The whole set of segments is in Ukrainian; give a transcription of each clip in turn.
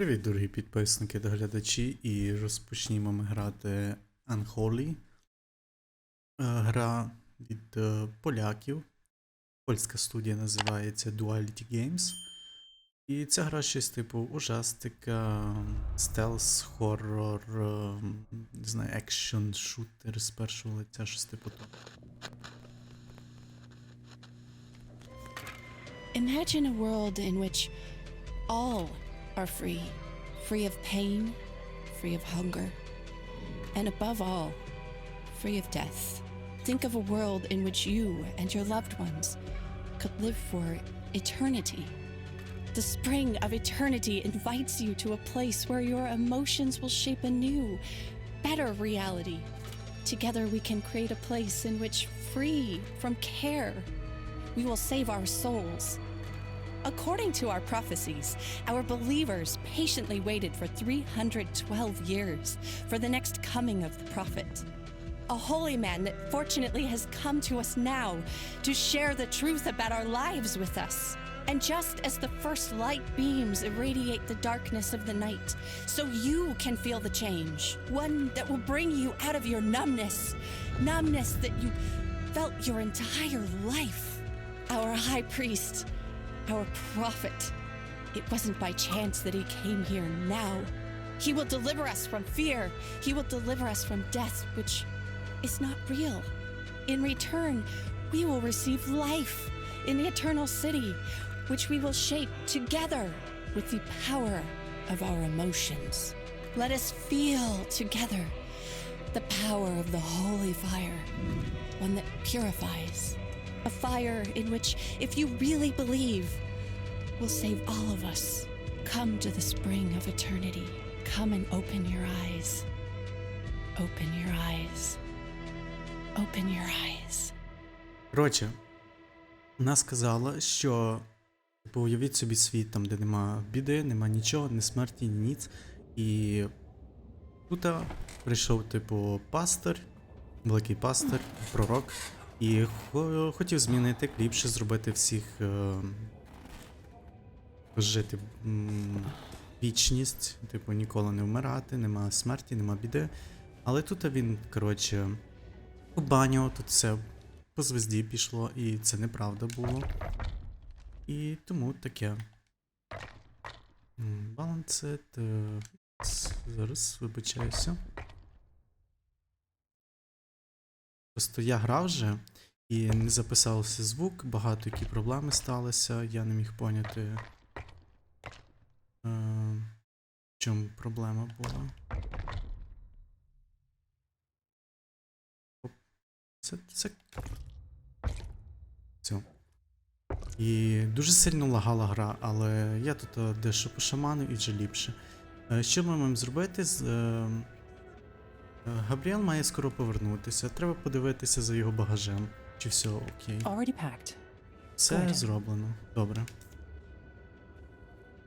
Привіт, дорогі підписники та глядачі, і розпочнімо ми грати Unholy. Е, Гра від е, поляків. Польська студія називається Duality Games. І ця гра щось типу ужастика, стелс, хоррор, е, не знаю, екшн, шутер з першого лиця, щось типу того. Imagine a world in which all are free free of pain, free of hunger, and above all, free of death. Think of a world in which you and your loved ones could live for eternity. The spring of eternity invites you to a place where your emotions will shape a new, better reality. Together, we can create a place in which, free from care, we will save our souls. According to our prophecies, our believers patiently waited for 312 years for the next coming of the prophet. A holy man that fortunately has come to us now to share the truth about our lives with us. And just as the first light beams irradiate the darkness of the night, so you can feel the change. One that will bring you out of your numbness. Numbness that you felt your entire life. Our high priest, our prophet. It wasn't by chance that he came here now. He will deliver us from fear. He will deliver us from death, which is not real. In return, we will receive life in the eternal city, which we will shape together with the power of our emotions. Let us feel together the power of the holy fire, one that purifies. A fire in which, if you really believe, will save all of us. Come to the spring of eternity. Come and open your eyes. Open your eyes. Open your eyes. Коротше, вона сказала, що типу, уявіть собі світ, там, де нема біди, нема нічого, ні смерті, ні ніц. І тут прийшов, типу, пастор, великий пастор, пророк, і хотів змінити ліпше зробити всіх е, жити м, вічність, типу, ніколи не вмирати, нема смерті, нема біди. Але тут він, коротше, побанював, тут все по звезді пішло, і це неправда було. І тому таке. Балансет. Зараз вибачаюся. Просто я грав вже і не записався звук, багато які проблеми сталися, я не міг поняти. Е, в чому проблема була. Це, це все. І дуже сильно лагала гра, але я тут е, дещо пошаманив і вже ліпше. Е, Що ми маємо зробити? Габріел має скоро повернутися. Треба подивитися за його багажем. Чи все окей. Already packed. Все зроблено. Добре.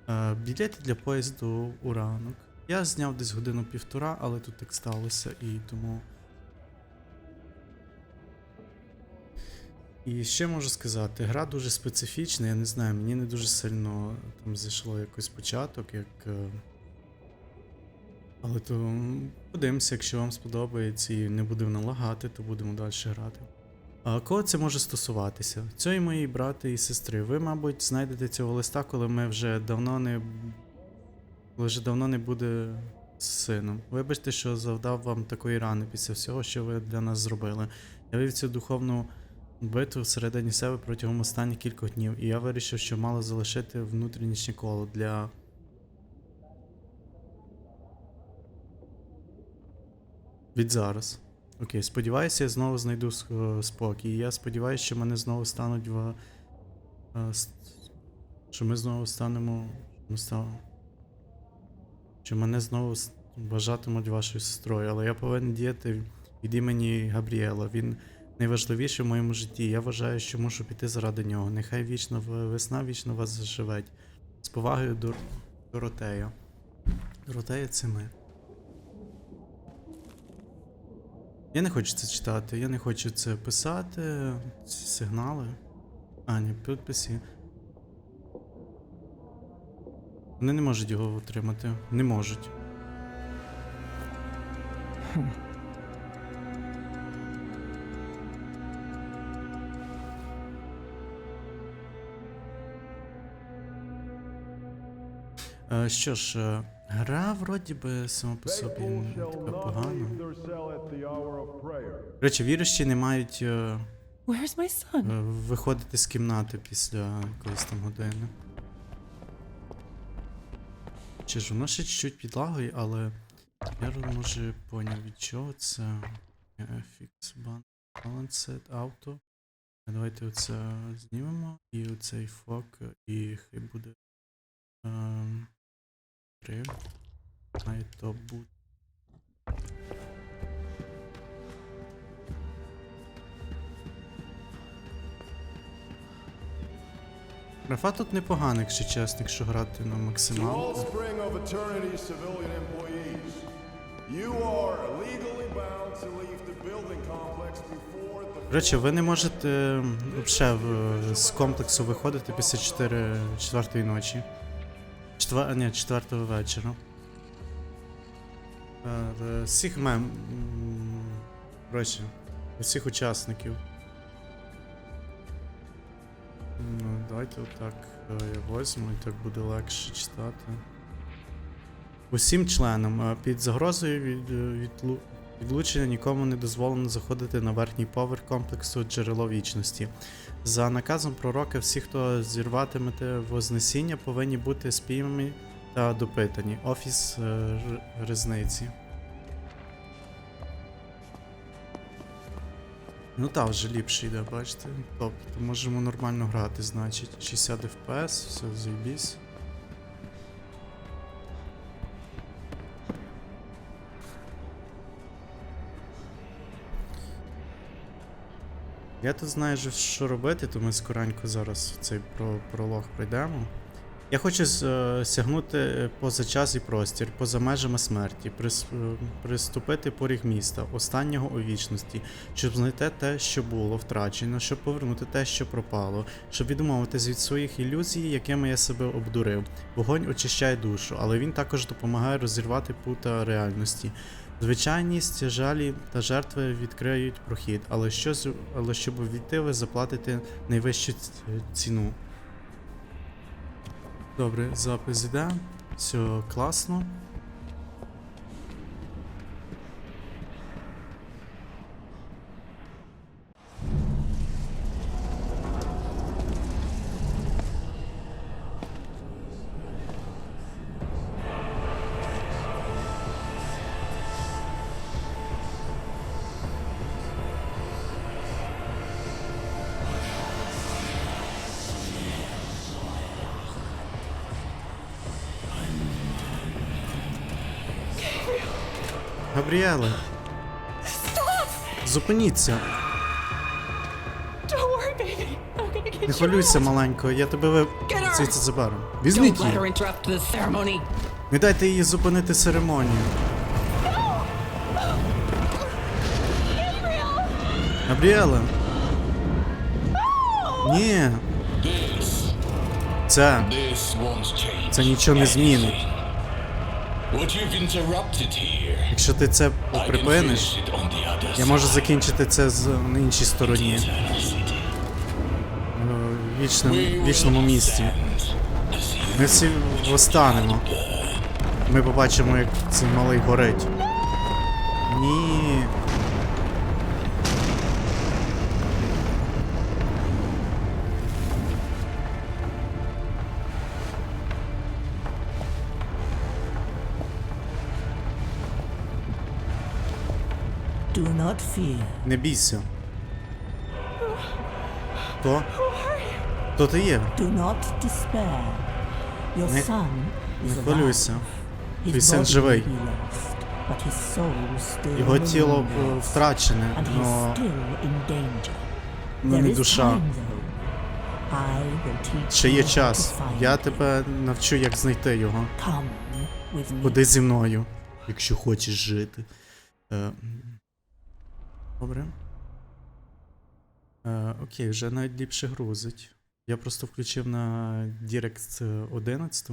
Е, білети для поїзду у ранок. Я зняв десь годину півтора, але тут так сталося і тому. І ще можу сказати, гра дуже специфічна, я не знаю, мені не дуже сильно там зайшло якийсь початок, як. Але то подивимося, якщо вам сподобається і не буде налагати, то будемо далі грати. А кого це може стосуватися? Цієї моєї брати і сестри. Ви, мабуть, знайдете цього листа, коли ми вже давно не. Коли вже давно не буде з сином. Вибачте, що завдав вам такої рани після всього, що ви для нас зробили. Я вів цю духовну битву всередині себе протягом останніх кількох днів, і я вирішив, що мало залишити внутрішнє коло для. Від зараз. Окей, сподіваюся, я знову знайду е, спокій. Я сподіваюся, що мене знову стануть в. е, Що ми знову станемо. Що мене знову вважатимуть вашою сестрою, але я повинен діяти від імені Габріела. Він найважливіший в моєму житті. Я вважаю, що мушу піти заради нього. Нехай вічно весна вічно вас заживеть. З повагою Дор... Доротея. Доротея це ми. Я не хочу це читати, я не хочу це писати. Ці сигнали. А, ні, підписи. Вони не можуть його отримати. Не можуть. Е, Що ж, е, гра вроді би сама по собі не така погана. До речі, віруючі не мають е, Where's my son? е, виходити з кімнати після якоїсь там години. Чи ж воно ще чуть-чуть підлагує, але я може поняв від чого це. Е, Fix Balanced Auto. Давайте оце знімемо. І оцей фок, і хай буде. Ем, 3. Має то бути. Графа тут непогана, якщо чесно, якщо грати на the До речі, ви не можете взагалі з комплексу виходити після 4, 4 ночі. Четвер... Ні, 4 вечора. Е, Всіх мем. Коротше, всіх учасників. Давайте отак е, я возьму і так буде легше читати. Усім членам е, під загрозою від, е, відлу- відлучення нікому не дозволено заходити на верхній поверх комплексу джерело вічності. За наказом пророка, всі, хто зірватимете вознесіння, повинні бути спіймані та допитані. Офіс різниці. Ну так, вже ліпше йде, бачите. Тобто можемо нормально грати, значить. 60 FPS, все заєбісь. Я тут знаю, що робити, то ми скоренько зараз цей пролог пройдемо. Я хочу е, сягнути е, поза час і простір, поза межами смерті, е, приступити поріг міста, останнього у вічності, щоб знайти те, що було втрачено, щоб повернути те, що пропало, щоб відмовитись від своїх ілюзій, якими я себе обдурив. Вогонь очищає душу, але він також допомагає розірвати пута реальності. Звичайність, жалі та жертви відкриють прохід, але, що, але щоб увійти, ви заплатите найвищу ціну. Добре, запис іде. Все класно. Зупиніться. Не хвилюйся, маленько, я тебе звідси заберу. Візьміть її. Не дайте їй зупинити церемонію. Габріеле. Ні. Це. Це нічого не змінить. Якщо ти це припиниш, я можу закінчити це з на іншій стороні, Eternal в вічному, місці. Ми всі восстанемо. Ми побачимо, як цей малий горить. Ні. Do not fear. Не бійся. Хто? Хто ти є? Do not despair. Your Не- son Не is alive. хвилюйся. His Твій син body живий. may be lost, but his soul still Його тіло е, remains, втрачене, and he's но still in danger. ну, There не is душа. time, though. I will teach Ще you є how час. find Я тебе навчу, як знайти його. Come with me. Ходи зі мною, якщо хочеш жити. Е, Добре. Е, окей, вже навіть ліпше грузить. Я просто включив на Direct 11.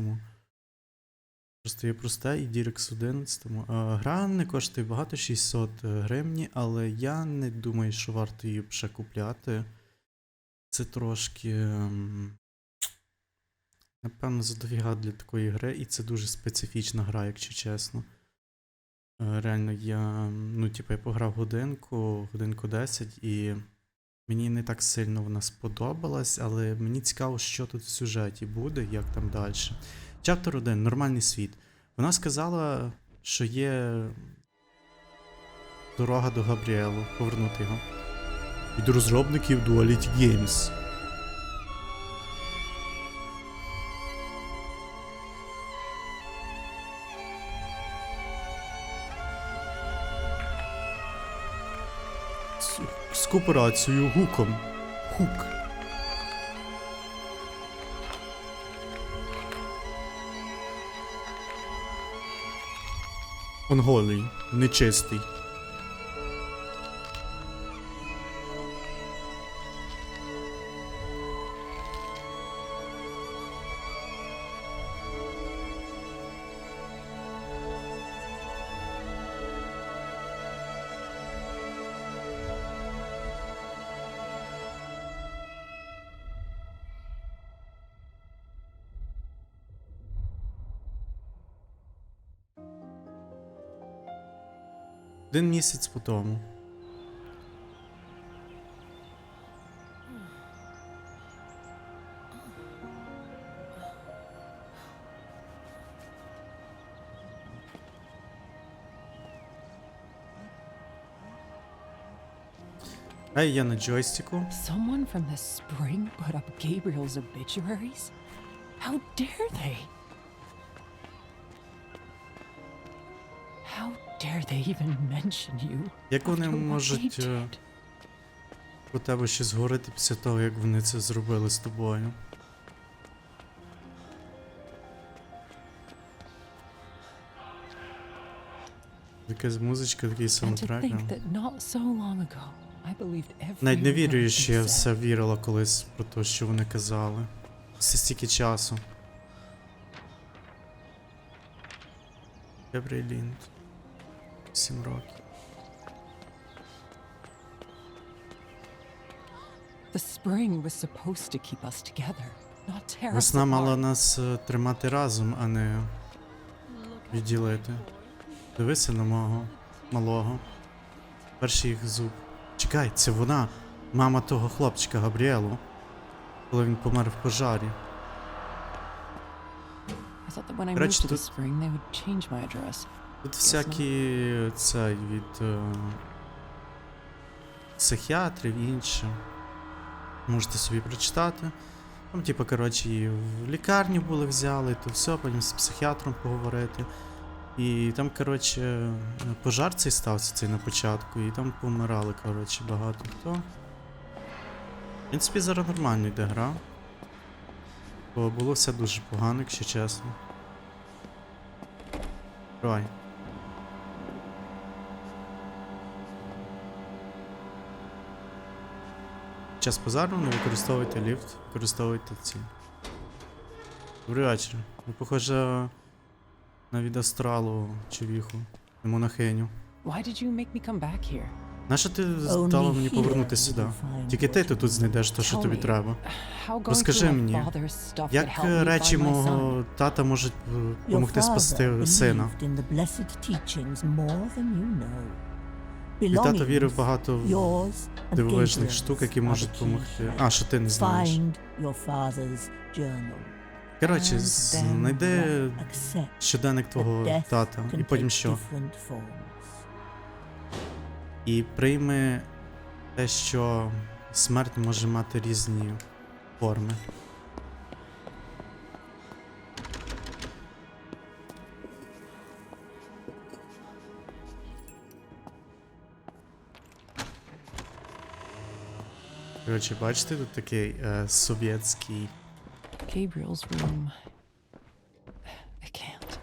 Просто є просте і Дірекс 11. Е, Гра не коштує багато 600 гривні, але я не думаю, що варто її ще купляти. Це трошки. ем, Напевно, задовіга для такої гри, і це дуже специфічна гра, якщо чесно. Е, Реально, я. Ну, типу, я пограв годинку, годинку 10, і мені не так сильно вона сподобалась, але мені цікаво, що тут в сюжеті буде, як там далі. Чаптер 1. Нормальний світ. Вона сказала, що є дорога до Габріелу, повернути його. Від розробників Duality Games. Кооперацією гуком. Хук. Онголий, нечистий. Один місяць по тому. Ей, я на джойстику. Someone from the spring put up Gabriel's obituaries? How dare they? Dare they even mention you? Як вони можуть е, у тебе ще згорити після того, як вони це зробили з тобою? Якась музичка, такий саундтрек. Навіть не вірю, що я все вірила колись про те, що вони казали. Це стільки часу. Габрій Лінд. Сім років. The spring was supposed to keep us together, not tear Весна мала нас е, тримати разом, а не відділити. Дивися на мого малого. Перший їх зуб. Чекай, це вона, мама того хлопчика Габріелу, коли він помер в пожарі. The тут- Тут всякі цей від е, психіатрів і інше. Можете собі прочитати. Там, типу, коротше, і в лікарню були взяли, то все, потім з психіатром поговорити. І там, коротше, пожар цей стався цей на початку, і там помирали, коротше, багато хто. В принципі, зараз нормально йде гра. Бо було все дуже погано, якщо чесно. Давай. Час пожару, не використовуйте ліфт, використовуйте ці. Добрий вечір. Ви похоже на від астралу човіху, на монахиню. Нащо ти дала мені повернутися сюди? Тільки ти you тут знайдеш те, що тобі треба. Розкажи мені, Як е, речі мого тата можуть е, допомогти спасти сина? Мій тато вірив багато в дивовижних штук, які можуть допомогти. А, що ти не знаєш. Коротше, знайди щоденник твого тата, і потім що? І прийми те, що смерть може мати різні форми. Коротше, бачите, тут такий е, совєтський, Gabriel's room. I can't.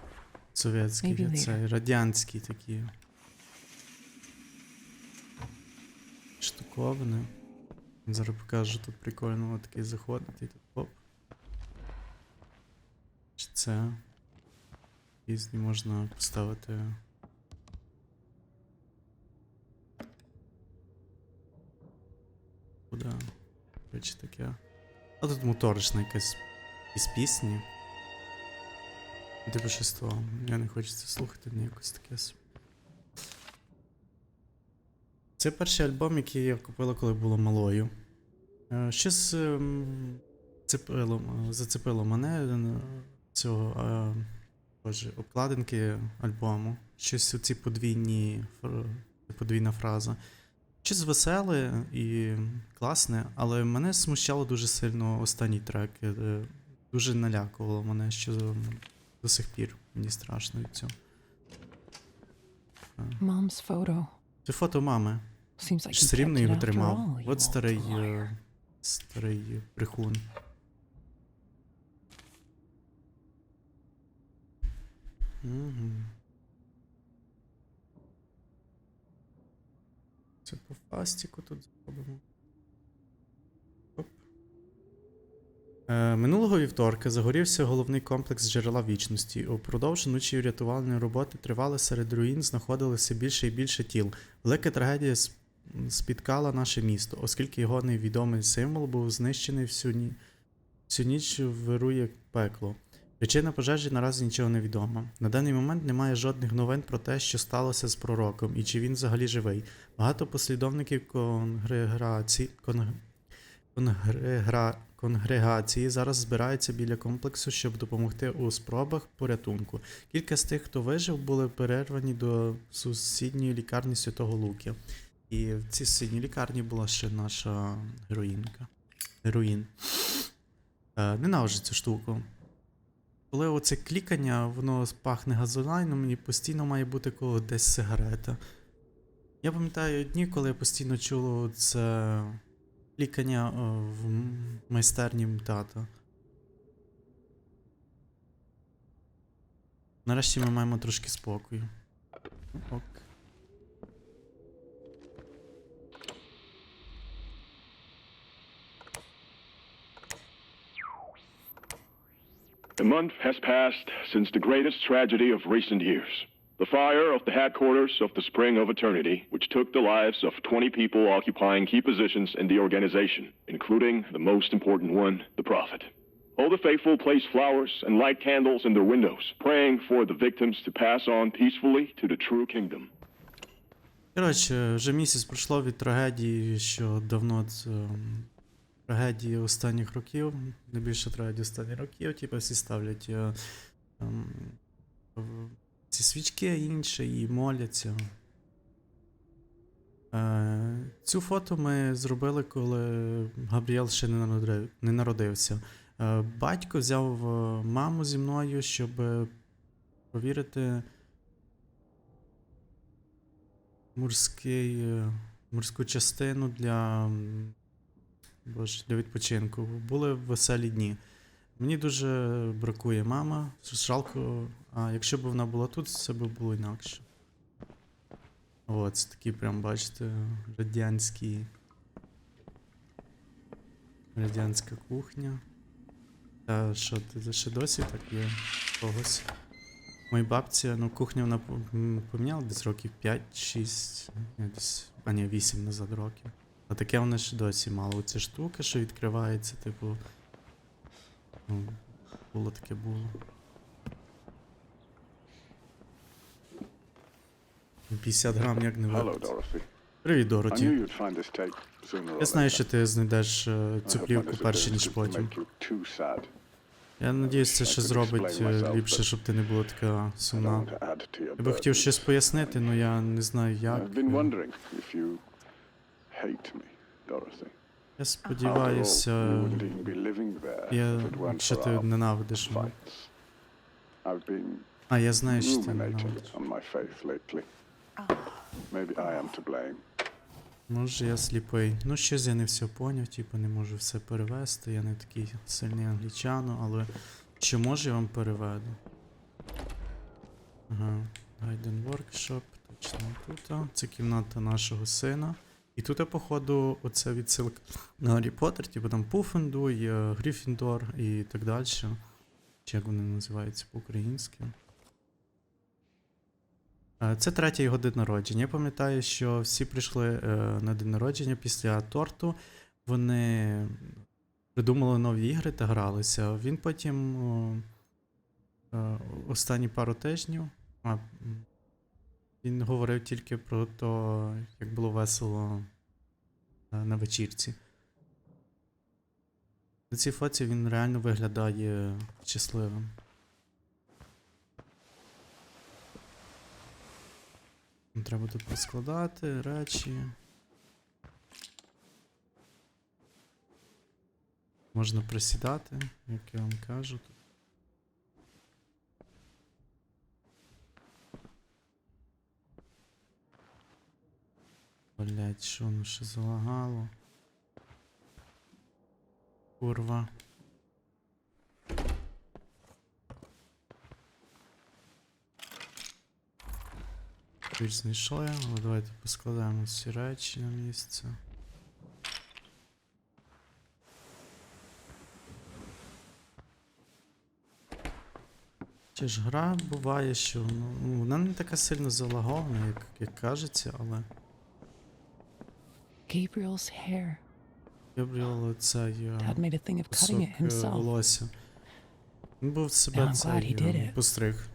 совєтський, це радянський такі. Штуковини. Зараз покажу тут прикольно такий заходити і тут оп. Чи це? різні можна поставити. Речі таке. А тут моторична якась із пісні. Типу щось. Я не хочу це слухати, мені якось таке. Це перший альбом, який я купила, коли була малою. Е, Щось ем, цепило, зацепило мене е, цього е, боже, обкладинки альбому. Щось оці подвійні подвійна фраза. Щось веселе і класне, але мене смущало дуже сильно останній трек. е, Дуже налякувало мене, що до сих пір мені страшно від цього. Mom's photo. Це фото мами. Seems like все рівно його тримав. От старий, е, старий брехун. Угу. Це по фастіку тут зробимо. Е, минулого вівторка загорівся головний комплекс джерела вічності. Упродовж ночі рятувальної роботи тривали серед руїн, знаходилося більше і більше тіл. Велика трагедія спіткала наше місто, оскільки його невідомий символ був знищений всю, ні... всю ніч вирує пекло. Причина пожежі наразі нічого не відома. На даний момент немає жодних новин про те, що сталося з пророком і чи він взагалі живий. Багато послідовників конгрегації, конг... конгрегації зараз збираються біля комплексу, щоб допомогти у спробах порятунку. Кілька з тих, хто вижив, були перервані до сусідньої лікарні Святого Луки. І в цій сусідній лікарні була ще наша героїнка. Героїн. Е, ненавиджу цю штуку. Коли оце клікання, воно пахне газолайном, мені постійно має бути коло десь сигарета. Я пам'ятаю дні, коли я постійно чула це клікання е, в майстерні тата. Нарешті ми маємо трошки спокою. Ок. A month has passed since the greatest tragedy of recent years. The fire of the headquarters of the Spring of Eternity, which took the lives of 20 people occupying key positions in the organization, including the most important one, the Prophet. All the faithful place flowers and light candles in their windows, praying for the victims to pass on peacefully to the true kingdom. Коротше, вже місяць пройшло від трагедії, що давно це, м, трагедії останніх років, найбільше трагедії останніх років, типу всі ставлять е, ем, ці свічки інше і моляться. Е, цю фото ми зробили, коли Габріел ще не, народився. Е, батько взяв маму зі мною, щоб провірити морський, морську частину для, боже, для відпочинку. Були веселі дні. Мені дуже бракує мама. Жалко, а якщо б вона була тут, все б було інакше. От, це такі прям, бачите, радянські. Радянська кухня. Та що, ти ще досі так є когось? Моя бабця, ну, кухню вона поміняла десь років 5-6, десь, а ні, 8 назад років. А таке вона ще досі мала. Оця штука, що відкривається, типу. Ну, було таке було. Ну, 50 грам як не Hello, Привіт, Дороті. Я знаю, що ти знайдеш е, цю плівку перше, ніж потім. Я надіюсь, це ще зробить е, ліпше, щоб ти не була така сумна. Я би хотів щось пояснити, але я не знаю як. Я сподіваюся, я, що ти ненавидиш мене. А, я знаю, що ти ненавидиш. Може, я сліпий. Ну, щось я не все поняв, типу, не можу все перевести. Я не такий сильний англічано, але чи може я вам переведу? Ага. Гайден Workshop, точно тут. Це кімната нашого сина. І тут, походу, оце відсилка на Гаррі Поттер, типу там Пуфендуй, е, Гріфіндор і так далі. Чи як вони називаються по-українськи. Е, Це третій його день народження. Я пам'ятаю, що всі прийшли е, на день народження після торту. Вони придумали нові ігри та гралися. Він потім останні пару тижнів а, він говорив тільки про те, як було весело на вечірці. На цій фоці він реально виглядає щасливим. Треба тут поскладати речі. Можна присідати, як я вам кажу. Тут. Блять, що воно ще залагало? Курва. Ключ знайшли, але давайте поскладаємо всі речі на місце. Чи ж гра буває, що ну, вона не така сильно залагована, як, як кажеться, але Gabriel's hair. Габріел цей е, Dad made a thing of cutting it е, himself. волосся. Він був Now себе I'm glad he цей did е, it. постриг.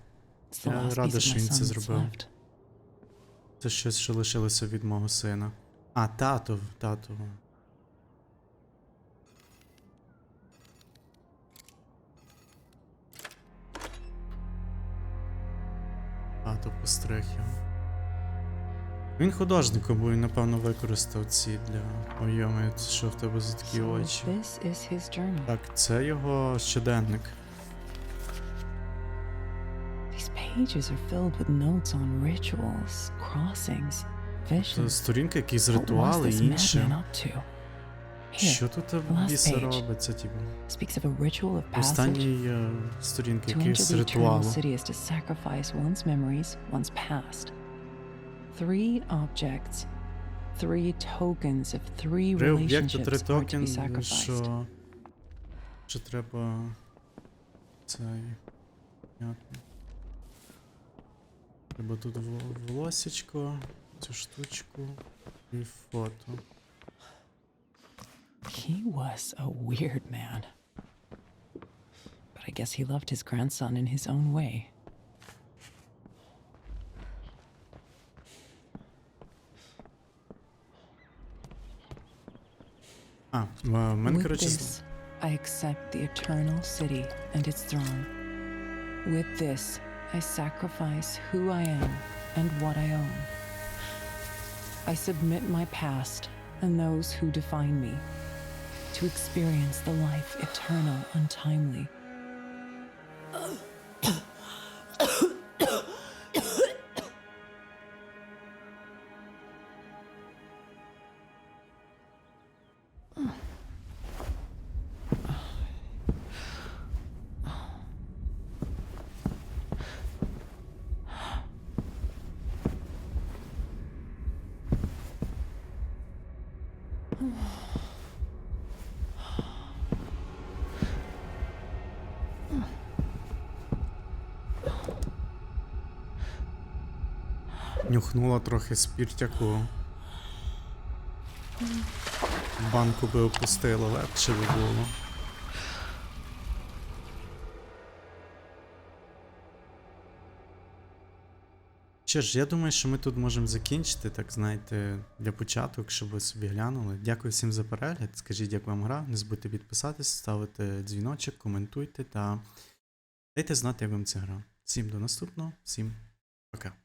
It's the Я last радий, piece of що my він це son that's зробив. left. Це щось, що лишилося від мого сина. А, тато, тато. Тато постриг його. Він художником, бо він, напевно, використав ці для. Ой, йоми, що в тебе за такі очі? Так, це його щоденник. Pages are filled with notes on rituals, crossings, Це visions. сторінка, якісь ритуали і інше. Що тут біса робиться, типу? speaks of a ritual of passage. Останній е, сторінки To enter якийсь the eternal city is to sacrifice one's memories, one's past. Three objects, three tokens of three Три об'єкти, три relationships are to be токен, sacrificed. що. Що треба. Цей. Понятно. Треба тут во- волосечко, цю штучку і фото. He was a weird man. But I guess he loved his grandson in his own way. А, в мене, With коротше, this, I accept the eternal city and its throne. With this, I sacrifice who I am and what I own. I submit my past and those who define me to experience the life eternal untimely. нюхнула трохи спіртяку. Банку би опустила, легше би було. Що ж, я думаю, що ми тут можемо закінчити, так знаєте, для початок, щоб ви собі глянули. Дякую всім за перегляд. Скажіть, як вам гра. Не забудьте підписатись, ставити дзвіночок, коментуйте та дайте знати, як вам ця гра. Всім до наступного, всім пока.